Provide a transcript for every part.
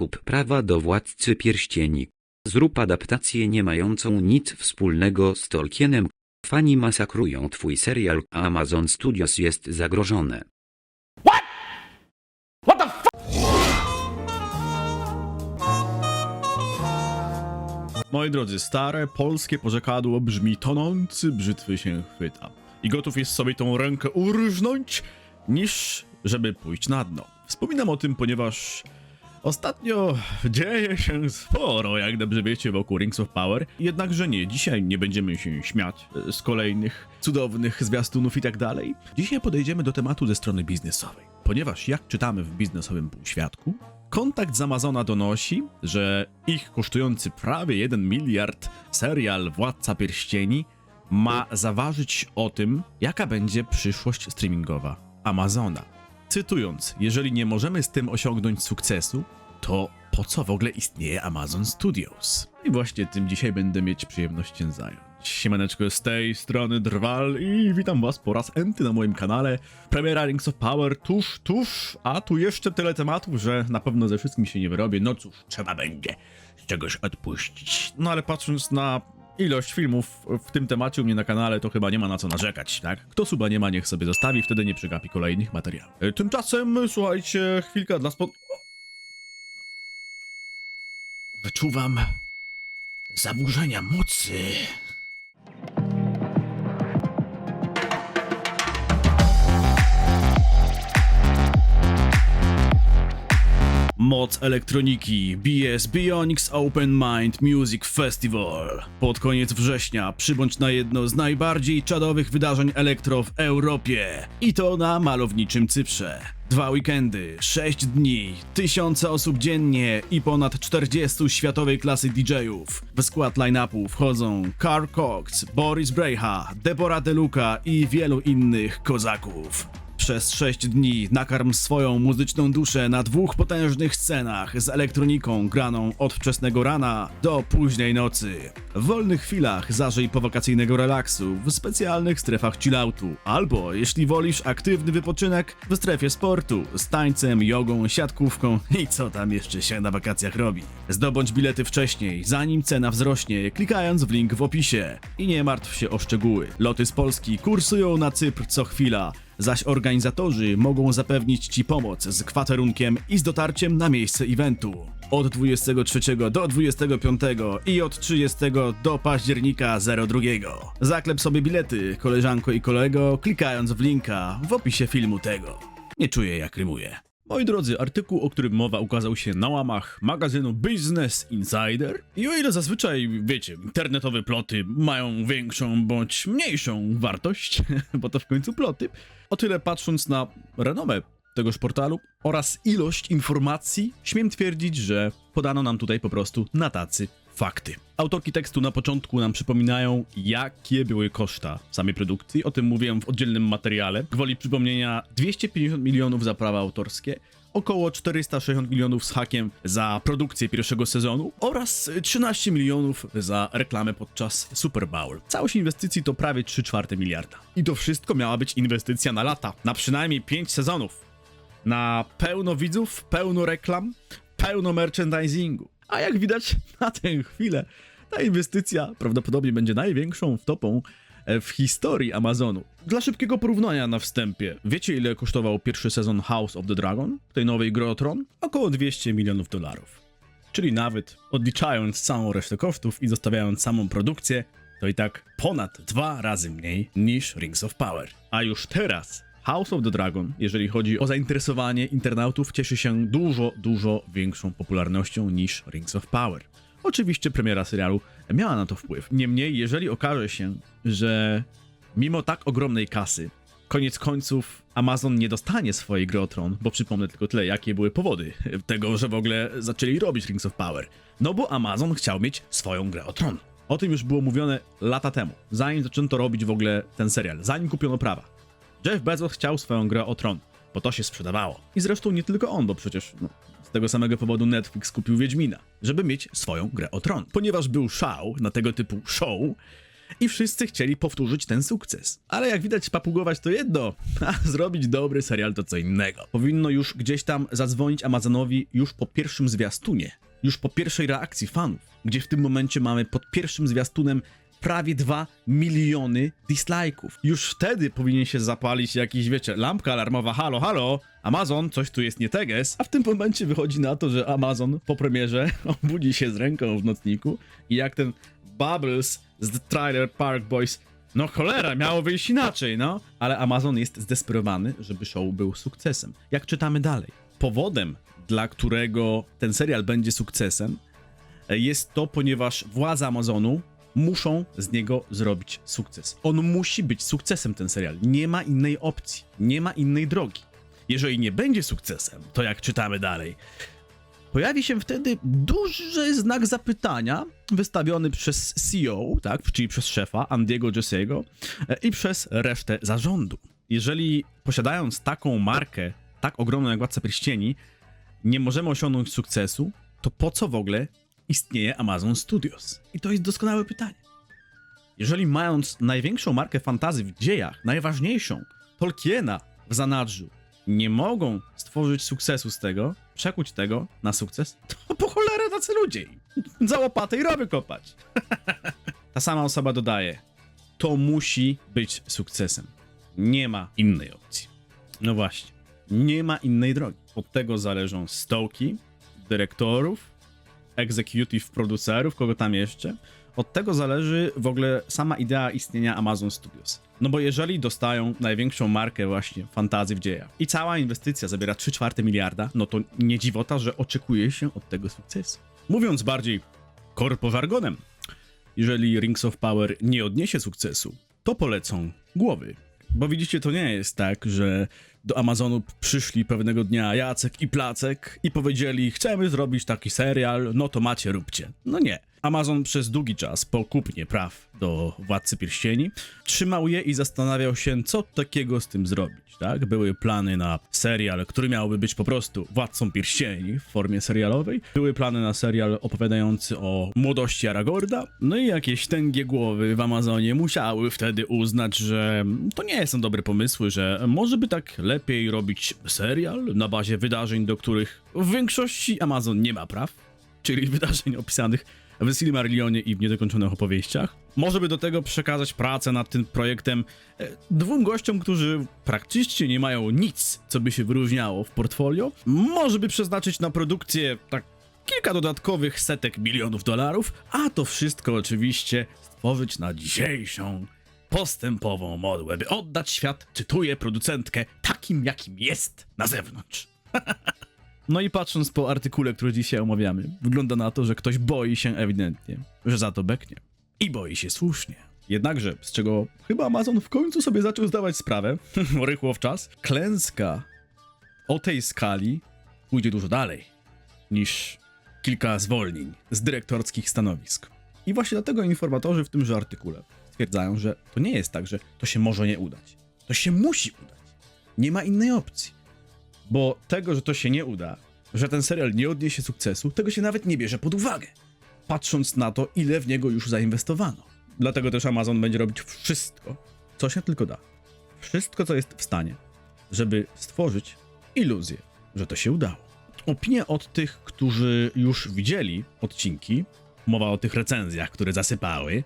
Kup prawa do Władcy Pierścieni. Zrób adaptację nie mającą nic wspólnego z Tolkienem. Fani masakrują twój serial, a Amazon Studios jest zagrożone. Moi drodzy, stare polskie porzekadło brzmi tonący brzytwy się chwyta. I gotów jest sobie tą rękę urżnąć, niż żeby pójść na dno. Wspominam o tym, ponieważ ostatnio dzieje się sporo, jak dobrze wiecie, wokół Rings of Power. Jednakże nie, dzisiaj nie będziemy się śmiać e, z kolejnych cudownych zwiastunów i tak dalej. Dzisiaj podejdziemy do tematu ze strony biznesowej. Ponieważ jak czytamy w biznesowym półświadku, Kontakt z Amazona donosi, że ich kosztujący prawie 1 miliard serial Władca Pierścieni ma zaważyć o tym, jaka będzie przyszłość streamingowa Amazona. Cytując, jeżeli nie możemy z tym osiągnąć sukcesu, to po co w ogóle istnieje Amazon Studios? I właśnie tym dzisiaj będę mieć przyjemność się zająć. Siemaneczko z tej strony Drwal i witam was po raz enty na moim kanale. Premiera Rings of Power tuż, tuż, a tu jeszcze tyle tematów, że na pewno ze wszystkim się nie wyrobię. No cóż, trzeba będzie czegoś odpuścić. No ale patrząc na ilość filmów w tym temacie u mnie na kanale, to chyba nie ma na co narzekać, tak? Kto suba nie ma, niech sobie zostawi, wtedy nie przegapi kolejnych materiałów. E, Tymczasem, słuchajcie, chwilka dla spod... Wyczuwam zaburzenia mocy. Moc elektroniki BS Bionics Open Mind Music Festival. Pod koniec września przybądź na jedno z najbardziej czadowych wydarzeń elektro w Europie. I to na malowniczym Cyprze. Dwa weekendy, sześć dni, tysiące osób dziennie i ponad 40 światowej klasy DJ-ów. W skład line-upu wchodzą Carl Cox, Boris Brejcha, Deborah DeLuca i wielu innych kozaków. Przez 6 dni nakarm swoją muzyczną duszę na dwóch potężnych scenach z elektroniką graną od wczesnego rana do późnej nocy. W wolnych chwilach zażyj powakacyjnego relaksu w specjalnych strefach chilloutu, albo jeśli wolisz aktywny wypoczynek w strefie sportu z tańcem, jogą, siatkówką i co tam jeszcze się na wakacjach robi. Zdobądź bilety wcześniej, zanim cena wzrośnie, klikając w link w opisie. I nie martw się o szczegóły. Loty z Polski kursują na Cypr co chwila zaś organizatorzy mogą zapewnić Ci pomoc z kwaterunkiem i z dotarciem na miejsce eventu. Od 23 do 25 i od 30 do października 02. Zaklep sobie bilety, koleżanko i kolego, klikając w linka w opisie filmu tego. Nie czuję jak rymuję. Moi drodzy, artykuł, o którym mowa ukazał się na łamach magazynu Business Insider. I o ile zazwyczaj, wiecie, internetowe ploty mają większą bądź mniejszą wartość, bo to w końcu ploty, o tyle patrząc na renomę tegoż portalu oraz ilość informacji, śmiem twierdzić, że podano nam tutaj po prostu na tacy fakty. Autorki tekstu na początku nam przypominają, jakie były koszta samej produkcji. O tym mówiłem w oddzielnym materiale. Gwoli przypomnienia 250 milionów za prawa autorskie, około 460 milionów z hakiem za produkcję pierwszego sezonu oraz 13 milionów za reklamę podczas Super Bowl. Całość inwestycji to prawie 3 czwarte miliarda. I to wszystko miała być inwestycja na lata, na przynajmniej 5 sezonów. Na pełno widzów, pełno reklam, pełno merchandisingu. A jak widać na tę chwilę, ta inwestycja prawdopodobnie będzie największą wtopą e, w historii Amazonu. Dla szybkiego porównania na wstępie, wiecie ile kosztował pierwszy sezon House of the Dragon, tej nowej gry o Tron? Około 200 milionów dolarów. Czyli nawet odliczając całą resztę kosztów i zostawiając samą produkcję, to i tak ponad dwa razy mniej niż Rings of Power. A już teraz House of the Dragon, jeżeli chodzi o zainteresowanie internautów, cieszy się dużo, dużo większą popularnością niż Rings of Power. Oczywiście premiera serialu miała na to wpływ. Niemniej, jeżeli okaże się, że mimo tak ogromnej kasy, koniec końców Amazon nie dostanie swojej gry Tron, bo przypomnę tylko tyle, jakie były powody tego, że w ogóle zaczęli robić Rings of Power. No bo Amazon chciał mieć swoją grę Tron. O tym już było mówione lata temu, zanim zaczęto robić w ogóle ten serial, zanim kupiono prawa. Jeff Bezos chciał swoją grę o Tron, bo to się sprzedawało. I zresztą nie tylko on, bo przecież no, z tego samego powodu Netflix kupił Wiedźmina, żeby mieć swoją grę o Tron. Ponieważ był szał na tego typu show, i wszyscy chcieli powtórzyć ten sukces. Ale jak widać, papugować to jedno, a zrobić dobry serial to co innego. Powinno już gdzieś tam zadzwonić Amazonowi już po pierwszym zwiastunie, już po pierwszej reakcji fanów, gdzie w tym momencie mamy pod pierwszym zwiastunem prawie 2 miliony dislike'ów. Już wtedy powinien się zapalić jakiś, wiecie, lampka alarmowa, halo, halo, Amazon, coś tu jest nie teges, a w tym momencie wychodzi na to, że Amazon po premierze obudzi się z ręką w nocniku i jak ten Bubbles z The Trailer Park Boys, no cholera, miało wyjść inaczej, no, ale Amazon jest zdesperowany, żeby show był sukcesem. Jak czytamy dalej, powodem, dla którego ten serial będzie sukcesem, jest to, ponieważ władze Amazonu muszą z niego zrobić sukces. On musi być sukcesem, ten serial. Nie ma innej opcji, nie ma innej drogi. Jeżeli nie będzie sukcesem, to jak czytamy dalej, pojawi się wtedy duży znak zapytania wystawiony przez CEO, tak, czyli przez szefa Andiego Jesse'ego e, i przez resztę zarządu. Jeżeli posiadając taką markę, tak ogromną jak Władca Pierścieni, nie możemy osiągnąć sukcesu, to po co w ogóle istnieje Amazon Studios? I to jest doskonałe pytanie. Jeżeli mając największą markę fantazy w dziejach, najważniejszą, Tolkiena w zanadrzu, nie mogą stworzyć sukcesu z tego, przekuć tego na sukces, to po cholerę tacy ludzie. Za łopatę i rowy kopać. Ta sama osoba dodaje, to musi być sukcesem. Nie ma innej opcji. No właśnie, nie ma innej drogi. Od tego zależą stołki, dyrektorów, executive producerów, kogo tam jeszcze. Od tego zależy w ogóle sama idea istnienia Amazon Studios. No bo jeżeli dostają największą markę właśnie fantazji w dziejach i cała inwestycja zabiera 3 czwarte miliarda, no to nie dziwota, że oczekuje się od tego sukcesu. Mówiąc bardziej korpożargonem, jeżeli Rings of Power nie odniesie sukcesu, to polecą głowy. Bo widzicie, to nie jest tak, że do Amazonu przyszli pewnego dnia Jacek i Placek i powiedzieli, chcemy zrobić taki serial, no to macie, róbcie. No nie. Amazon przez długi czas po kupnie praw do Władcy Pierścieni trzymał je i zastanawiał się, co takiego z tym zrobić, tak? Były plany na serial, który miałby być po prostu Władcą Pierścieni w formie serialowej. Były plany na serial opowiadający o młodości Aragorda. No i jakieś tęgie głowy w Amazonie musiały wtedy uznać, że to nie są dobre pomysły, że może by tak lepiej robić serial na bazie wydarzeń, do których w większości Amazon nie ma praw, czyli wydarzeń opisanych w Silmarillionie i w niedokończonych opowieściach. Może by do tego przekazać pracę nad tym projektem e, dwóm gościom, którzy praktycznie nie mają nic, co by się wyróżniało w portfolio. Może by przeznaczyć na produkcję tak kilka dodatkowych setek milionów dolarów, a to wszystko oczywiście stworzyć na dzisiejszą postępową modłę, by oddać świat, cytuję producentkę, takim jakim jest na zewnątrz. No i patrząc po artykule, który dzisiaj omawiamy, wygląda na to, że ktoś boi się ewidentnie, że za to beknie. I boi się słusznie. Jednakże, z czego chyba Amazon w końcu sobie zaczął zdawać sprawę, rychło w czas, klęska o tej skali pójdzie dużo dalej niż kilka zwolnień z dyrektorskich stanowisk. I właśnie dlatego informatorzy w tymże artykule stwierdzają, że to nie jest tak, że to się może nie udać. To się musi udać. Nie ma innej opcji. Bo tego, że to się nie uda, że ten serial nie odniesie sukcesu, tego się nawet nie bierze pod uwagę. Patrząc na to, ile w niego już zainwestowano. Dlatego też Amazon będzie robić wszystko, co się tylko da. Wszystko, co jest w stanie, żeby stworzyć iluzję, że to się udało. Opinie od tych, którzy już widzieli odcinki, mowa o tych recenzjach, które zasypały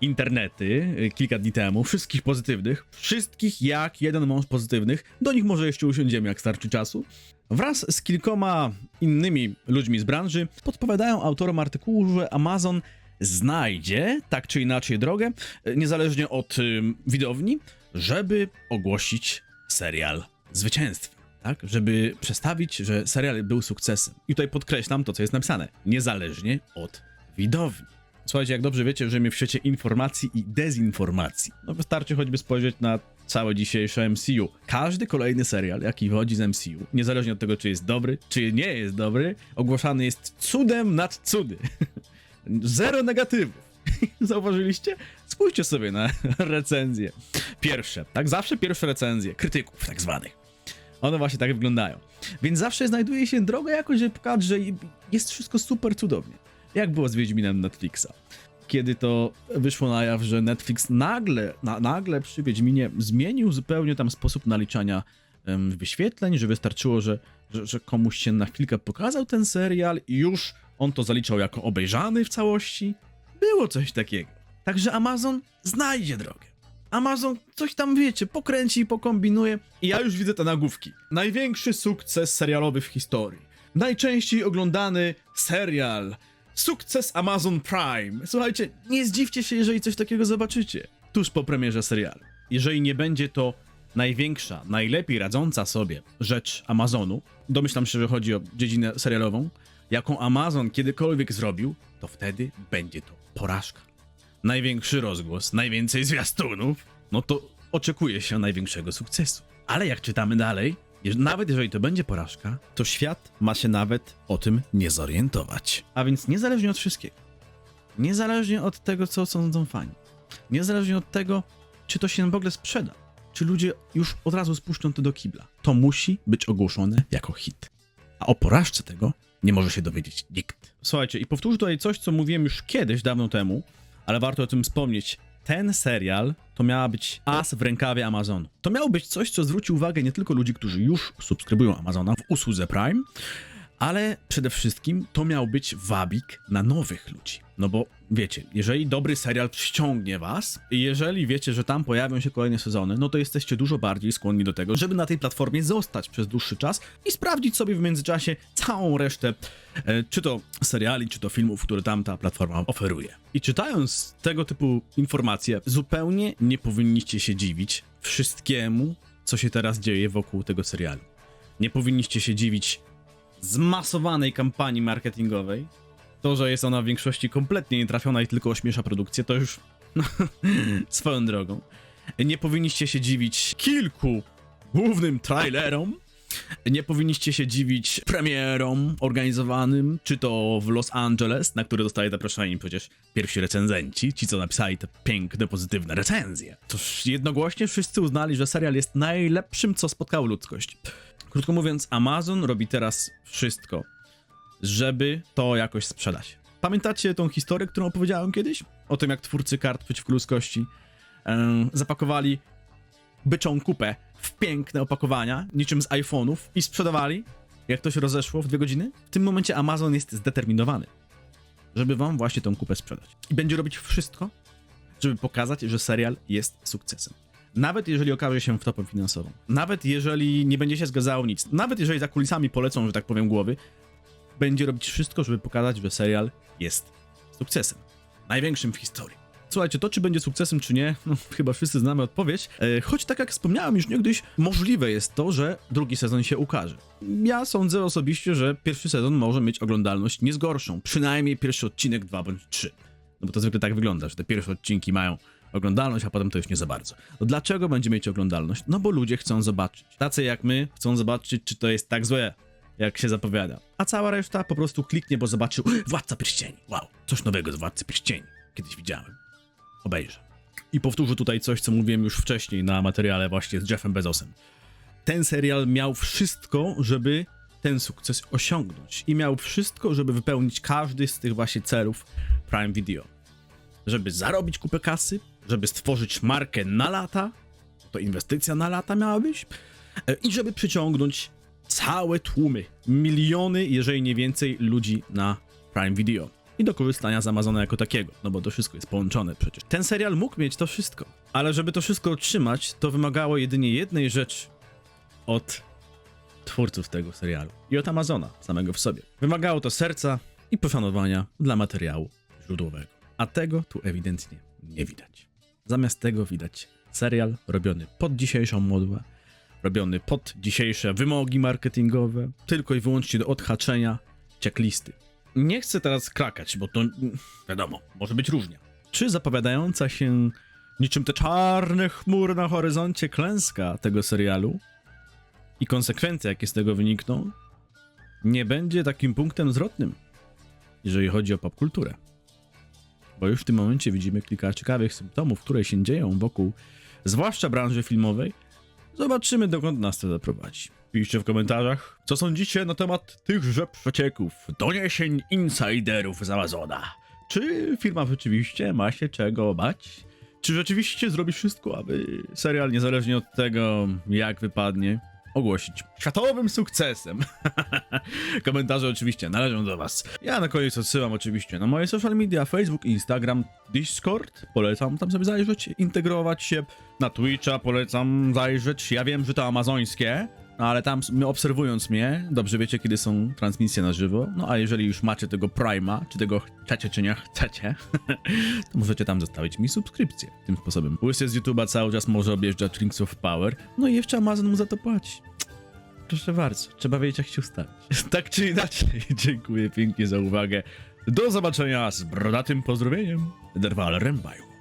internety y, kilka dni temu, wszystkich pozytywnych, wszystkich jak jeden mąż pozytywnych, do nich może jeszcze usiądziemy jak starczy czasu, wraz z kilkoma innymi ludźmi z branży podpowiadają autorom artykułu, że Amazon znajdzie tak czy inaczej drogę, y, niezależnie od ym, widowni, żeby ogłosić serial zwycięstwem. Tak, żeby przestawić, że serial był sukcesem. I tutaj podkreślam to, co jest napisane. Niezależnie od widowni. Słuchajcie, jak dobrze wiecie, żyjemy w świecie informacji i dezinformacji. No wystarczy choćby spojrzeć na całe dzisiejsze MCU. Każdy kolejny serial, jaki wychodzi z MCU, niezależnie od tego, czy jest dobry, czy nie jest dobry, ogłaszany jest cudem nad cudy. Zero negatywów. Zauważyliście? Spójrzcie sobie na recenzje. Pierwsze, tak? Zawsze pierwsze recenzje, krytyków tak zwanych. One właśnie tak wyglądają. Więc zawsze znajduje się droga jakoś, żeby pokazać, że jest wszystko super cudownie. Jak było z Wiedźminem Netflixa. kiedy to wyszło na jaw, że Netflix nagle, na, nagle przy Wiedźminie zmienił zupełnie tam sposób naliczania em, wyświetleń, że wystarczyło, że, że, że komuś się na chwilkę pokazał ten serial i już on to zaliczał jako obejrzany w całości. Było coś takiego. Także Amazon znajdzie drogę. Amazon coś tam, wiecie, pokręci i pokombinuje. I ja już widzę te nagłówki. Największy sukces serialowy w historii. Najczęściej oglądany serial. Sukces Amazon Prime. Słuchajcie, nie zdziwcie się, jeżeli coś takiego zobaczycie. Tuż po premierze serialu. Jeżeli nie będzie to największa, najlepiej radząca sobie rzecz Amazonu, domyślam się, że chodzi o dziedzinę serialową, jaką Amazon kiedykolwiek zrobił, to wtedy będzie to porażka największy rozgłos, najwięcej zwiastunów, no to oczekuje się największego sukcesu. Ale jak czytamy dalej, nawet jeżeli to będzie porażka, to świat ma się nawet o tym nie zorientować. A więc niezależnie od wszystkiego, niezależnie od tego, co sądzą fani, niezależnie od tego, czy to się w ogóle sprzeda, czy ludzie już od razu spuszczą to do kibla, to musi być ogłoszone jako hit. A o porażce tego nie może się dowiedzieć nikt. Słuchajcie, i powtórzę tutaj coś, co mówiłem już kiedyś, dawno temu, ale warto o tym wspomnieć. Ten serial to miała być as w rękawie Amazonu. To miało być coś, co zwróci uwagę nie tylko ludzi, którzy już subskrybują Amazona w usłudze Prime, ale przede wszystkim to miał być wabik na nowych ludzi. No bo wiecie, jeżeli dobry serial ściągnie was jeżeli wiecie, że tam pojawią się kolejne sezony, no to jesteście dużo bardziej skłonni do tego, żeby na tej platformie zostać przez dłuższy czas i sprawdzić sobie w międzyczasie całą resztę, e, czy to seriali, czy to filmów, które tam ta platforma oferuje. I czytając tego typu informacje, zupełnie nie powinniście się dziwić wszystkiemu, co się teraz dzieje wokół tego serialu. Nie powinniście się dziwić zmasowanej kampanii marketingowej. To, że jest ona w większości kompletnie nietrafiona i tylko ośmiesza produkcję, to już swoją drogą. Nie powinniście się dziwić kilku głównym trailerom. Nie powinniście się dziwić premierom organizowanym, czy to w Los Angeles, na które zostali zaproszeni przecież pierwsi recenzenci, ci co napisali te piękne, pozytywne recenzje. Toż jednogłośnie wszyscy uznali, że serial jest najlepszym, co spotkało ludzkość. Krótko mówiąc, Amazon robi teraz wszystko, żeby to jakoś sprzedać. Pamiętacie tą historię, którą opowiedziałem kiedyś? O tym, jak twórcy kart przeciwko ludzkości em, zapakowali byczą kupę w piękne opakowania, niczym z iPhone'ów i sprzedawali, jak to się rozeszło w dwie godziny? W tym momencie Amazon jest zdeterminowany, żeby wam właśnie tą kupę sprzedać. I będzie robić wszystko, żeby pokazać, że serial jest sukcesem. Nawet jeżeli okaże się wtopem finansową, nawet jeżeli nie będzie się zgadzało nic, nawet jeżeli za kulisami polecą, że tak powiem, głowy, będzie robić wszystko, żeby pokazać, że serial jest sukcesem. Największym w historii. Słuchajcie, to czy będzie sukcesem, czy nie, no, chyba wszyscy znamy odpowiedź. E, choć tak jak wspomniałem już niegdyś, możliwe jest to, że drugi sezon się ukaże. Ja sądzę osobiście, że pierwszy sezon może mieć oglądalność nie z gorszą. Przynajmniej pierwszy odcinek, dwa bądź trzy. No bo to zwykle tak wygląda, że te pierwsze odcinki mają oglądalność, a potem to już nie za bardzo. No dlaczego będzie mieć oglądalność? No bo ludzie chcą zobaczyć. Tacy jak my chcą zobaczyć, czy to jest tak złe, jak się zapowiada. A cała reszta po prostu kliknie, bo zobaczył Władca Pierścieni. Wow, coś nowego z Władcy Pierścieni. Kiedyś widziałem. Obejrzę. I powtórzę tutaj coś, co mówiłem już wcześniej na materiale właśnie z Jeffem Bezosem. Ten serial miał wszystko, żeby ten sukces osiągnąć. I miał wszystko, żeby wypełnić każdy z tych właśnie celów Prime Video. Żeby zarobić kupę kasy, żeby stworzyć markę na lata, to inwestycja na lata miała być, e, i żeby przyciągnąć całe tłumy, miliony, jeżeli nie więcej, ludzi na Prime Video. I do korzystania z Amazona jako takiego, no bo to wszystko jest połączone przecież. Ten serial mógł mieć to wszystko, ale żeby to wszystko otrzymać, to wymagało jedynie jednej rzeczy od twórców tego serialu i od Amazona samego w sobie. Wymagało to serca i poszanowania dla materiału źródłowego. A tego tu ewidentnie nie widać. Zamiast tego widać serial robiony pod dzisiejszą modłę, robiony pod dzisiejsze wymogi marketingowe, tylko i wyłącznie do odhaczenia checklisty. Nie chcę teraz krakać, bo to wiadomo, może być różnie. Czy zapowiadająca się niczym te czarne chmury na horyzoncie klęska tego serialu i konsekwencje, jakie z tego wynikną, nie będzie takim punktem zwrotnym, jeżeli chodzi o popkulturę? Bo już w tym momencie widzimy kilka ciekawych symptomów, które się dzieją wokół, zwłaszcza branży filmowej, Zobaczymy, dokąd nas to zaprowadzi. Piszcie w komentarzach, co sądzicie na temat tychże przecieków, doniesień insiderów z Amazona. Czy firma rzeczywiście ma się czego bać? Czy rzeczywiście zrobi wszystko, aby serial, niezależnie od tego, jak wypadnie, ogłosić światowym sukcesem? Komentarze oczywiście należą do Was. Ja na koniec odsyłam oczywiście na moje social media, Facebook, Instagram, Discord. Polecam tam sobie zajrzeć, integrować się. Na Twitcha polecam zajrzeć. Ja wiem, że to amazońskie, no ale tam obserwując mnie, dobrze wiecie, kiedy są transmisje na żywo. No a jeżeli już macie tego Prima, czy tego chcecie, czy nie chcecie, to możecie tam zostawić mi subskrypcję. Tym sposobem. Łysy z YouTube'a cały czas może objeżdżać Rings of Power, no i jeszcze Amazon mu za to płaci. Proszę bardzo, trzeba wiedzieć jak się ustawić. tak czy inaczej, dziękuję pięknie za uwagę. Do zobaczenia z brodatym pozdrowieniem. Derwal Rembaju.